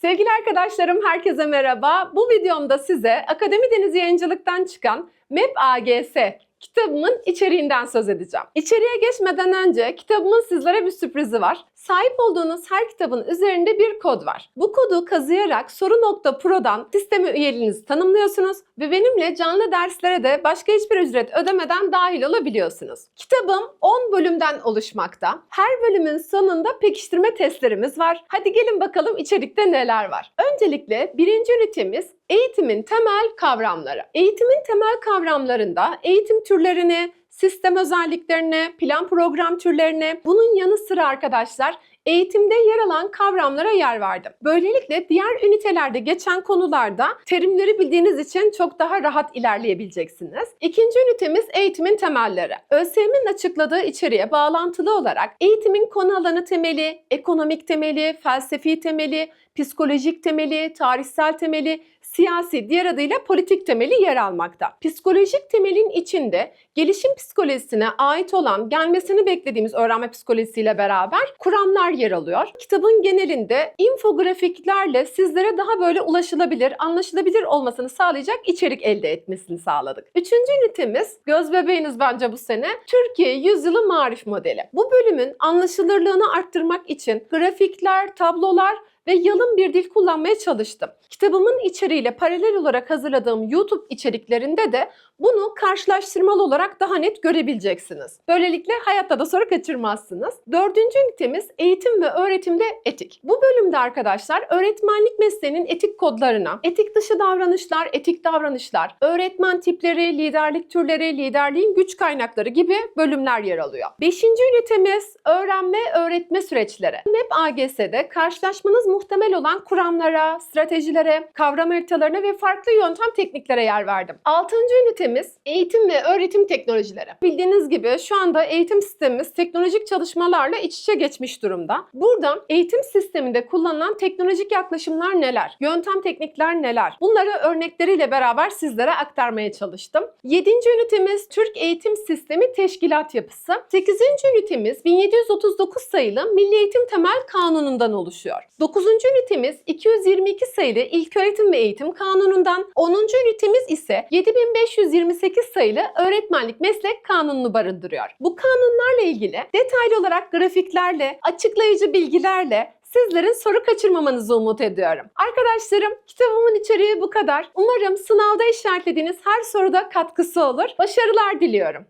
Sevgili arkadaşlarım herkese merhaba. Bu videomda size Akademi Deniz Yayıncılık'tan çıkan MEP AGS kitabımın içeriğinden söz edeceğim. İçeriye geçmeden önce kitabımın sizlere bir sürprizi var. Sahip olduğunuz her kitabın üzerinde bir kod var. Bu kodu kazıyarak soru.pro'dan sisteme üyeliğinizi tanımlıyorsunuz ve benimle canlı derslere de başka hiçbir ücret ödemeden dahil olabiliyorsunuz. Kitabım 10 bölümden oluşmakta. Her bölümün sonunda pekiştirme testlerimiz var. Hadi gelin bakalım içerikte neler var. Öncelikle birinci ünitemiz eğitimin temel kavramları. Eğitimin temel kavramlarında eğitim türlerini, sistem özelliklerine, plan program türlerine, bunun yanı sıra arkadaşlar eğitimde yer alan kavramlara yer verdim. Böylelikle diğer ünitelerde geçen konularda terimleri bildiğiniz için çok daha rahat ilerleyebileceksiniz. İkinci ünitemiz eğitimin temelleri. ÖSYM'in açıkladığı içeriğe bağlantılı olarak eğitimin konu alanı temeli, ekonomik temeli, felsefi temeli, psikolojik temeli, tarihsel temeli, siyasi diğer adıyla politik temeli yer almakta. Psikolojik temelin içinde gelişim psikolojisine ait olan gelmesini beklediğimiz öğrenme psikolojisiyle beraber kuramlar yer alıyor. Kitabın genelinde infografiklerle sizlere daha böyle ulaşılabilir, anlaşılabilir olmasını sağlayacak içerik elde etmesini sağladık. Üçüncü ünitemiz, göz bebeğiniz bence bu sene, Türkiye Yüzyılı Marif Modeli. Bu bölümün anlaşılırlığını arttırmak için grafikler, tablolar ve yalın bir dil kullanmaya çalıştım. Kitabımın içeriğiyle paralel olarak hazırladığım YouTube içeriklerinde de bunu karşılaştırmalı olarak daha net görebileceksiniz. Böylelikle hayatta da soru kaçırmazsınız. Dördüncü ünitemiz eğitim ve öğretimde etik. Bu bölümde arkadaşlar öğretmenlik mesleğinin etik kodlarına, etik dışı davranışlar, etik davranışlar, öğretmen tipleri, liderlik türleri, liderliğin güç kaynakları gibi bölümler yer alıyor. Beşinci ünitemiz öğrenme, öğretme süreçleri. MEP AGS'de karşılaşmanız muhtemel olan kuramlara, stratejilere, kavram haritalarına ve farklı yöntem tekniklere yer verdim. Altıncı ünitemiz eğitim ve öğretim teknolojileri. Bildiğiniz gibi şu anda eğitim sistemimiz teknolojik çalışmalarla iç içe geçmiş durumda. Buradan eğitim sisteminde kullanılan teknolojik yaklaşımlar neler? Yöntem teknikler neler? Bunları örnekleriyle beraber sizlere aktarmaya çalıştım. Yedinci ünitemiz Türk Eğitim Sistemi Teşkilat Yapısı. Sekizinci ünitemiz 1739 sayılı Milli Eğitim Temel Kanunu'ndan oluşuyor. 9. ünitemiz 222 sayılı İlköğretim ve Eğitim Kanunu'ndan, 10. ünitemiz ise 7528 sayılı Öğretmenlik Meslek Kanunu'nu barındırıyor. Bu kanunlarla ilgili detaylı olarak grafiklerle, açıklayıcı bilgilerle sizlerin soru kaçırmamanızı umut ediyorum. Arkadaşlarım kitabımın içeriği bu kadar. Umarım sınavda işaretlediğiniz her soruda katkısı olur. Başarılar diliyorum.